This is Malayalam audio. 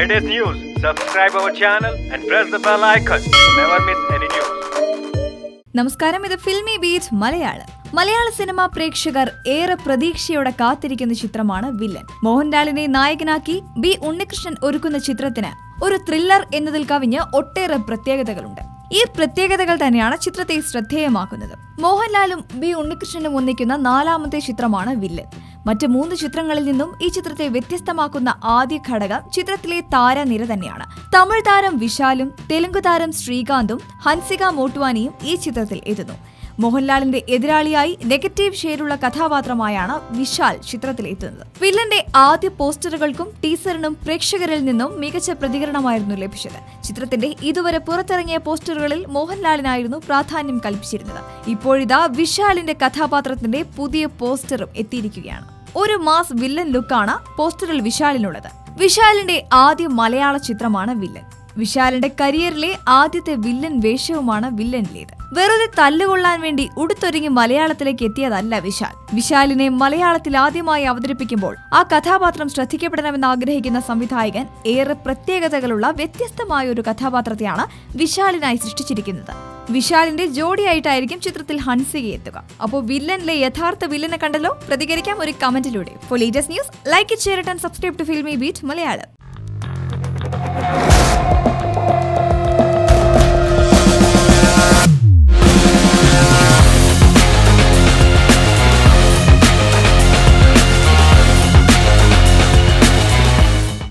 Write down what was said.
latest news, subscribe our channel and press the bell icon to never miss any news. നമസ്കാരം. ഇത് ഫിൽമി ബീറ്റ് മലയാളം. മലയാള സിനിമാ പ്രേക്ഷകർ ഏറെ പ്രതീക്ഷയോടെ കാത്തിരിക്കുന്ന ചിത്രമാണ് വില്ലൻ. മോഹൻലാലിനെ നായകനാക്കി ബി ഉണ്ണികൃഷ്ണൻ ഒരുക്കുന്ന ചിത്രത്തിന് ഒരു ത്രില്ലർ എന്നതിൽ കവിഞ്ഞ് ഒട്ടേറെ പ്രത്യേകതകളുണ്ട്. ഈ പ്രത്യേകതകൾ തന്നെയാണ് ചിത്രത്തെ ശ്രദ്ധേയമാക്കുന്നത്. മോഹൻലാലും ബി ഉണ്ണികൃഷ്ണനും ഒന്നിക്കുന്ന നാലാമത്തെ ചിത്രമാണ് വില്ലൻ. മറ്റ് മൂന്ന് ചിത്രങ്ങളിൽ നിന്നും ഈ ചിത്രത്തെ വ്യത്യസ്തമാക്കുന്ന ആദ്യ ഘടകം ചിത്രത്തിലെ താരനിര തന്നെയാണ്. തമിഴ് താരം വിശാലും തെലുങ്ക് താരം ശ്രീകാന്തും ഹൻസിക മോട്ട്വാനിയും ഈ ചിത്രത്തിൽ എത്തുന്നു. മോഹൻലാലിന്റെ എതിരാളിയായി നെഗറ്റീവ് ഷെയ്ഡുള്ള കഥാപാത്രമായാണ് വിശാൽ ചിത്രത്തിൽ എത്തുന്നത്. വില്ലന്റെ ആദ്യ പോസ്റ്ററുകൾക്കും ടീസറിനും പ്രേക്ഷകരിൽ നിന്നും മികച്ച പ്രതികരണമായിരുന്നു ലഭിച്ചത്. ചിത്രത്തിന്റെ ഇതുവരെ പുറത്തിറങ്ങിയ പോസ്റ്ററുകളിൽ മോഹൻലാലിനായിരുന്നു പ്രാധാന്യം കൽപ്പിച്ചിരുന്നത്. ഇപ്പോഴിതാ വിശാലിന്റെ കഥാപാത്രത്തിന്റെ പുതിയ പോസ്റ്ററും എത്തിയിരിക്കുകയാണ്. ഒരു മാസ് വില്ലൻ ലുക്കാണ് പോസ്റ്ററിൽ വിശാലിനുള്ളത്. വിശാലിന്റെ ആദ്യ മലയാള ചിത്രമാണ് വില്ലൻ. വിശാലിന്റെ കരിയറിലെ ആദ്യത്തെ വില്ലൻ വേഷവുമാണ് വില്ലനിലേത്. വെറുതെ തല്ലുകൊള്ളാൻ വേണ്ടി ഉടുത്തൊരുങ്ങി മലയാളത്തിലേക്ക് എത്തിയതല്ല വിശാൽ. വിശാലിനെ മലയാളത്തിൽ ആദ്യമായി അവതരിപ്പിക്കുമ്പോൾ ആ കഥാപാത്രം ശ്രദ്ധിക്കപ്പെടണമെന്ന് ആഗ്രഹിക്കുന്ന സംവിധായകൻ ഏറെ പ്രത്യേകതകളുള്ള വ്യത്യസ്തമായ ഒരു കഥാപാത്രത്തെയാണ് വിശാലിനായി സൃഷ്ടിച്ചിരിക്കുന്നത്. വിശാലിന്റെ ജോഡിയായിട്ടായിരിക്കും ചിത്രത്തിൽ ഹൻസിക എത്തുക. അപ്പോൾ വില്ലനിലെ യഥാർത്ഥ വില്ലനെ കണ്ടല്ലോ? പ്രതികരിക്കാം ഒരു കമന്റിലൂടെ. For latest news like it share and subscribe to Filmibeat Malayalam